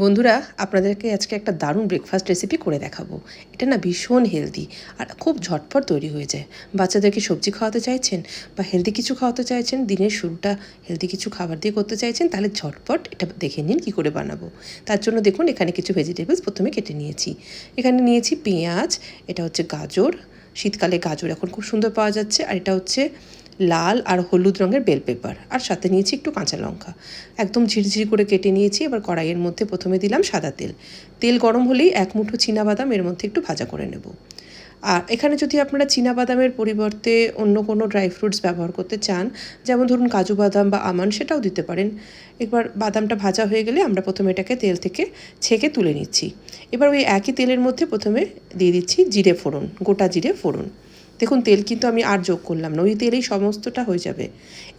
বন্ধুরা, আপনাদেরকে আজকে একটা দারুণ ব্রেকফাস্ট রেসিপি করে দেখাবো। এটা না ভীষণ হেলদি আর খুব ঝটপট তৈরি হয়ে যায়। বাচ্চাদেরকে সবজি খাওয়াতে চাইছেন বা হেলদি কিছু খাওয়াতে চাইছেন, দিনের শুরুটা হেলদি কিছু খাবার দিয়ে করতে চাইছেন, তাহলে ঝটপট এটা দেখে নিন কী করে বানাবো। তার জন্য দেখুন, এখানে কিছু ভেজিটেবলস প্রথমে কেটে নিয়েছি। এখানে নিয়েছি পেঁয়াজ, এটা হচ্ছে গাজর। শীতকালে গাজর এখন খুব সুন্দর পাওয়া যাচ্ছে। আর এটা হচ্ছে লাল আর হলুদ রঙের বেল পেপার। আর সাথে নিয়েছি একটু কাঁচা লঙ্কা। একদম ঝিরঝিরি করে কেটে নিয়েছি, এবার কড়াইয়ের মধ্যে প্রথমে দিলাম সাদা তেল। তেল গরম হলেই এক মুঠো বাদাম এর মধ্যে একটু ভাজা করে নেব। আর এখানে যদি আপনারা বাদামের পরিবর্তে অন্য কোনো ড্রাই ফ্রুটস ব্যবহার করতে চান, যেমন ধরুন কাজু বাদাম বা আমান, সেটাও দিতে পারেন। এবার বাদামটা ভাজা হয়ে গেলে আমরা প্রথমে এটাকে তেল থেকে ছেঁকে তুলে নিচ্ছি। এবার ওই একই তেলের মধ্যে প্রথমে দিয়ে দিচ্ছি জিরে ফোড়ন, গোটা জিরে ফোড়ন। দেখুন, তেল কিন্তু আমি আর যোগ করলাম না। ওই তেলেই সমস্তটা হয়ে যাবে।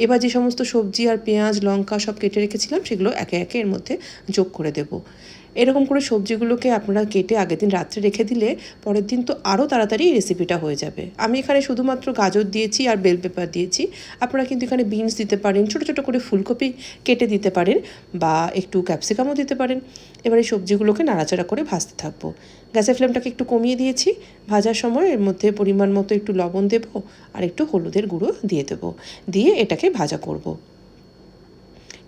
এবার যে সমস্ত সবজি আর পেঁয়াজ, লঙ্কা সব কেটে রেখেছিলাম, সেগুলো একে একে এর মধ্যে যোগ করে দেবো। এরকম করে সবজিগুলোকে আপনারা কেটে আগের দিন রাত্রে রেখে দিলে পরের দিন তো আরও তাড়াতাড়ি এই রেসিপিটা হয়ে যাবে। আমি এখানে শুধুমাত্র গাজর দিয়েছি আর বেল পেপার দিয়েছি। আপনারা কিন্তু এখানে বিনস দিতে পারেন, ছোটো ছোটো করে ফুলকপি কেটে দিতে পারেন বা একটু ক্যাপসিকামও দিতে পারেন। এবার এই সবজিগুলোকে নাড়াচাড়া করে ভাজতে থাকব। গ্যাসের ফ্লেমটাকে একটু কমিয়ে দিয়েছি। ভাজার সময় এর মধ্যে পরিমাণ মতো একটু লবণ দেবো আর একটু হলুদের গুঁড়ো দিয়ে দেবো। দিয়ে এটাকে ভাজা করব।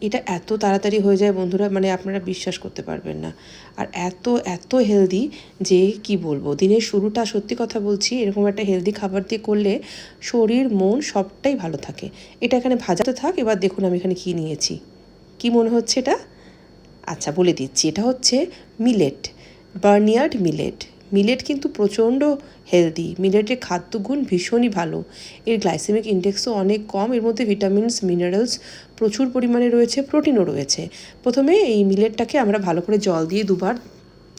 এটা এত তাড়াতাড়ি হয়ে যায় বন্ধুরা মানে আপনারা বিশ্বাস করতে পারবেন না। আর এত এত হেলদি যে কি বলব, দিনের শুরুটা সত্যি কথা বলছি, এরকম একটা হেলদি খাবার দিয়ে করলে শরীর, মন সবটাই ভালো থাকে। এটা এখানে ভাজাতে থাক, এবার দেখুন আমি এখানে কী নিয়েছি। কি মনে হচ্ছে এটা? আচ্ছা বলে দিচ্ছি। এটা হচ্ছে মিলেট বার্নিয়ার্ড মিলেট মিলেট কিন্তু প্রচণ্ড হেলদি মিলেটের খাদ্যগুণ ভীষণই ভালো। এর গ্লাইসেমিক ইন্ডেক্সও অনেক কম। এর মধ্যে ভিটামিনস মিনারেলস প্রচুর পরিমাণে রয়েছে প্রোটিনও রয়েছে। প্রথমে এই মিলেটটাকে আমরা ভালো করে জল দিয়ে দুবার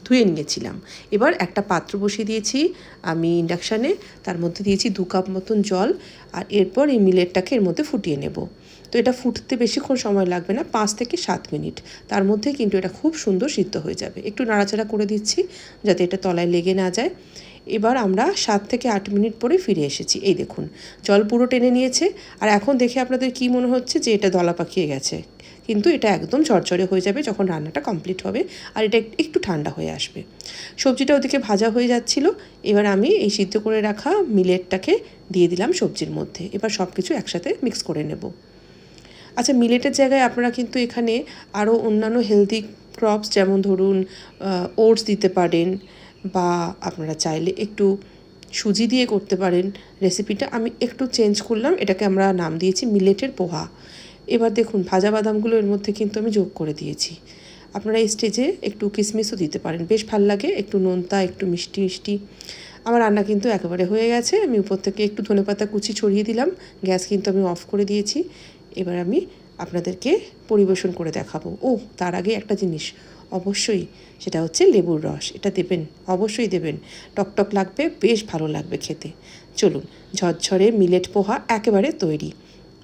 ধুয়ে নিয়েছিলাম। এবার একটা পাত্র বসিয়ে দিয়েছি আমি ইন্ডাকশানে তার মধ্যে দিয়েছি দু কাপ মতন জল। আর এরপর এই মিলেটটাকে এর মধ্যে ফুটিয়ে নেব। তো এটা ফুটতে বেশিক্ষণ সময় লাগবে না, পাঁচ থেকে সাত মিনিট। তার মধ্যে কিন্তু এটা খুব সুন্দর সিদ্ধ হয়ে যাবে। একটু নাড়াচাড়া করে দিচ্ছি যাতে এটা তলায় লেগে না যায়। এবার আমরা সাত থেকে আট মিনিট পরে ফিরে এসেছি। এই দেখুন, জল পুরো টেনে নিয়েছে। আর এখন দেখে আপনাদের কি মনে হচ্ছে যে এটা দলা পাকিয়ে গেছে। কিন্তু এটা একদম ঝরঝরে হয়ে যাবে যখন রান্নাটা কমপ্লিট হবে আর এটা একটু ঠান্ডা হয়ে আসবে। সবজিটা ওদিকে ভাজা হয়ে যাচ্ছিল। এবার আমি এই সিদ্ধ করে রাখা মিলেটটাকে দিয়ে দিলাম সবজির মধ্যে। এবার সব কিছু একসাথে মিক্স করে নেব। আচ্ছা মিলেটের জায়গায় আপনারা কিন্তু এখানে আরও অন্যান্য হেলদি ক্রপস যেমন ধরুন ওটস দিতে পারেন বা আপনারা চাইলে একটু সুজি দিয়ে করতে পারেন। রেসিপিটা আমি একটু চেঞ্জ করলাম, এটাকে আমরা নাম দিয়েছি মিলেটের পোহা। এবার দেখুন, ভাজা বাদামগুলো এর মধ্যে কিন্তু আমি যোগ করে দিয়েছি। আপনারা এই স্টেজে একটু কিশমিশও দিতে পারেন। বেশ ভালো লাগে, একটু নোনতা, একটু মিষ্টি মিষ্টি। আমার রান্না কিন্তু একেবারে হয়ে গেছে, আমি উপর থেকে একটু ধনেপাতা কুচি ছড়িয়ে দিলাম, গ্যাস কিন্তু আমি অফ করে দিয়েছি। এবার আমি আপনাদেরকে পরিবেশন করে দেখাবো। ও, তার আগে একটা জিনিস। অবশ্যই সেটা হচ্ছে লেবুর রস। এটা দেবেন, অবশ্যই দেবেন। টকটক লাগবে, বেশ ভালো লাগবে খেতে। চলুন, ঝরঝরে মিলেট পোহা একেবারে তৈরি।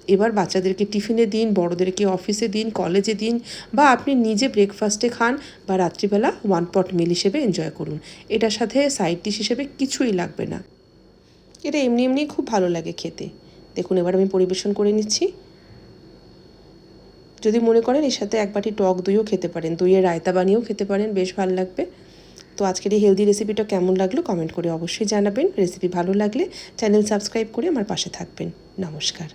এবার বাচ্চাদেরকে টিফিনে দিন, বড়োদেরকে অফিসে দিন, কলেজে দিন, বা আপনি নিজে ব্রেকফাস্টে খান বা রাত্রিবেলা ওয়ান পট মিল হিসেবে এনজয় করুন। এটার সাথে সাইড ডিশ হিসেবে কিছুই লাগবে না। এটা এমনি এমনি খুব ভালো লাগে খেতে। দেখুন, এবার আমি পরিবেশন করে নিচ্ছি। যদি মনে করেন এর সাথে এক বাটি টক দইও খেতে পারেন দইয়ের রায়তা বানিয়েও খেতে পারেন, বেশ ভালো লাগবে। তো আজকের এই হেলদি রেসিপিটা কেমন লাগল কমেন্ট করে অবশ্যই জানাবেন। রেসিপি ভালো লাগলে চ্যানেল সাবস্ক্রাইব করে আমার পাশে থাকবেন। নমস্কার।